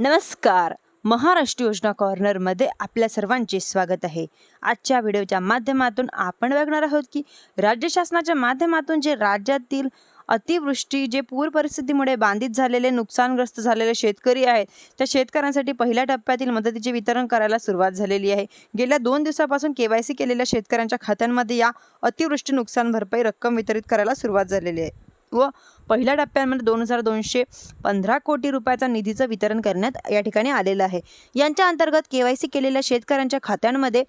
नमस्कार. महाराष्ट्र योजना कॉर्नरमध्ये आपल्या सर्वांचे स्वागत आहे. आजच्या व्हिडिओच्या माध्यमातून आपण बघणार आहोत की राज्य शासनाच्या माध्यमातून जे राज्यातील अतिवृष्टी जे पूर परिस्थितीमुळे बांधित झालेले नुकसानग्रस्त झालेले शेतकरी आहेत त्या शेतकऱ्यांसाठी पहिल्या टप्प्यातील मदतीचे वितरण करायला सुरुवात झालेली आहे. गेल्या दोन दिवसापासून के वाय सी केलेल्या शेतकऱ्यांच्या खात्यांमध्ये या अतिवृष्टी नुकसान भरपाई रक्कम वितरित करायला सुरुवात झालेली आहे. व पहिल्या टप्प्यामध्ये दोन हजार दोनशे पंधरा कोटी रुपयाचा निधीचं वितरण करण्यात या ठिकाणी आलेलं आहे. यांच्या अंतर्गत के वाय सी केलेल्या शेतकऱ्यांच्या खात्यांमध्ये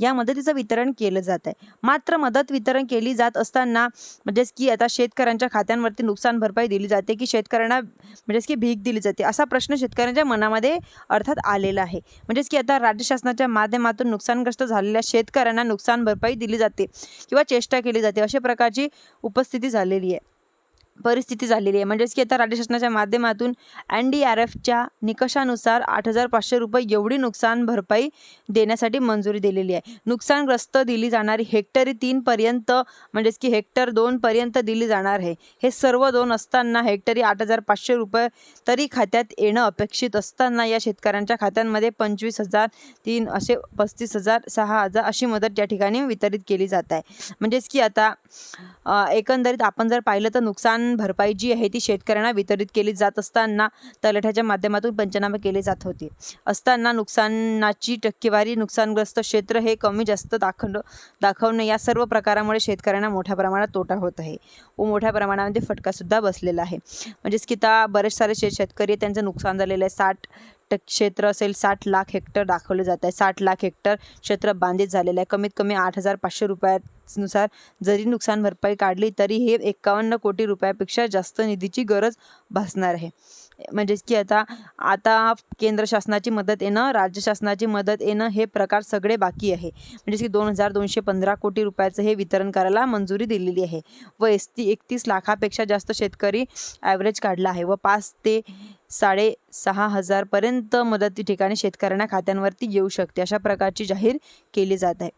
या मदतीचं वितरण केलं जात आहे. मात्र मदत वितरण केली जात असताना म्हणजेच की आता शेतकऱ्यांच्या खात्यांवरती नुकसान भरपाई दिली जाते की शेतकऱ्यांना म्हणजेच की भीक दिली जाते असा प्रश्न शेतकऱ्यांच्या मनामध्ये अर्थात आलेला आहे. म्हणजेच की आता राज्य शासनाच्या माध्यमातून नुकसानग्रस्त झालेल्या शेतकऱ्यांना नुकसान भरपाई दिली जाते किंवा चेष्टा केली जाते अशा प्रकारची उपस्थिती झालेली आहे. परिस्थिती झालेली आहे. म्हणजेच की आता राज्य शासनाच्या माध्यमातून एन डी आर एफच्या निकषानुसार आठ हजार पाचशे रुपये एवढी नुकसान भरपाई देण्यासाठी मंजुरी दिलेली आहे. नुकसानग्रस्त दिली जाणारी हेक्टरी तीनपर्यंत म्हणजेच की हेक्टर दोनपर्यंत दिली जाणार आहे. हे सर्व दोन असताना हेक्टरी आठ हजार पाचशे रुपये तरी खात्यात येणं अपेक्षित असताना या शेतकऱ्यांच्या खात्यांमध्ये पंचवीस हजार तीन असे पस्तीस हजार सहा हजार अशी मदत या ठिकाणी वितरित केली जात आहे. म्हणजेच की आता एकंदरीत आपण जर पाहिलं तर नुकसान भरपाई जी आहे ती शेतकऱ्यांना वितरित केली जात असताना तलाठ्याच्या माध्यमातून पंचनामे केले जात होते. असताना नुकसानाची टक्केवारी नुकसानग्रस्त क्षेत्र हे कमी जास्त दाखव दाखवणं या सर्व प्रकारामुळे शेतकऱ्यांना मोठ्या प्रमाणात तोटा होत आहे. व मोठ्या प्रमाणामध्ये फटकासुद्धा बसलेला आहे. म्हणजेच की आता बरेच सारे शे शेतकरी त्यांचं नुकसान झालेलं आहे. साठ क्षेत्र असेल साठ लाख हेक्टर दाखवले जात आहे. साठ लाख हेक्टर क्षेत्र बांधित झालेलं आहे. कमीत कमी आठ हजार पाचशे रुपयानुसार जरी नुकसान भरपाई काढली तरी हे एकावन्न कोटी रुपयापेक्षा जास्त निधीची गरज भासणार आहे. म्हणजेच की आता आता केंद्र शासनाची मदत येणं राज्य शासनाची मदत येणं हे प्रकार सगळे बाकी आहे. म्हणजेच की दोन हजार दोनशे पंधरा कोटी रुपयाचं हे वितरण करायला मंजुरी दिलेली आहे. व एस टी एकतीस लाखापेक्षा जास्त शेतकरी ॲव्हरेज काढला आहे. व पाच ते साडे सहा हजारपर्यंत मदती ठिकाणी शेतकऱ्यांना खात्यांवरती येऊ शकते अशा प्रकारची जाहीर केली जात आहे.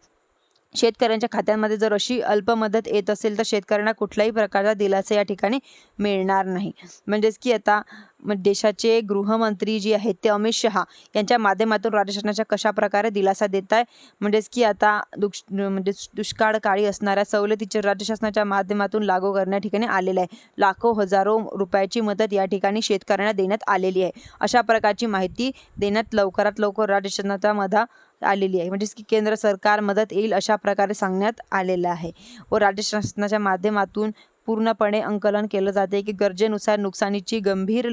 शेतकऱ्यांच्या खात्यांमध्ये जर अशी अल्प मदत येत असेल तर शेतकऱ्यांना कुठल्याही प्रकारचा दिलासा या ठिकाणी मिळणार नाही. म्हणजेच की आता देशाचे गृहमंत्री जे आहेत ते अमित शहा यांच्या माध्यमातून राज्य शासनाच्या कशा प्रकारे दिलासा देत आहे म्हणजेच की आता दुष् म्हणजे दुष्काळ काळी असणाऱ्या सवलतीचे राज्य शासनाच्या माध्यमातून लागू करण्या ठिकाणी आलेलं आहे. लाखो हजारो रुपयाची मदत या ठिकाणी शेतकऱ्यांना देण्यात आलेली आहे. अशा प्रकारची माहिती देण्यात लवकरात लवकर राज्य शासनाच्या मधा आलेली आहे. म्हणजेच की केंद्र सरकार मदत येईल अशा प्रकारे सांगण्यात आलेलं आहे. व राज्य शासनाच्या माध्यमातून पूर्णपणे अंकलन केलं जाते की गरजेनुसार नुकसानीची गंभीर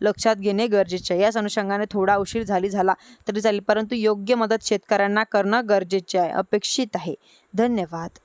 लक्षात घेणे गरजेचे आहे. याच अनुषंगाने थोडा उशीर झाली झाला तरी चालेल परंतु योग्य मदत शेतकऱ्यांना करणं गरजेचे आहे अपेक्षित आहे. धन्यवाद.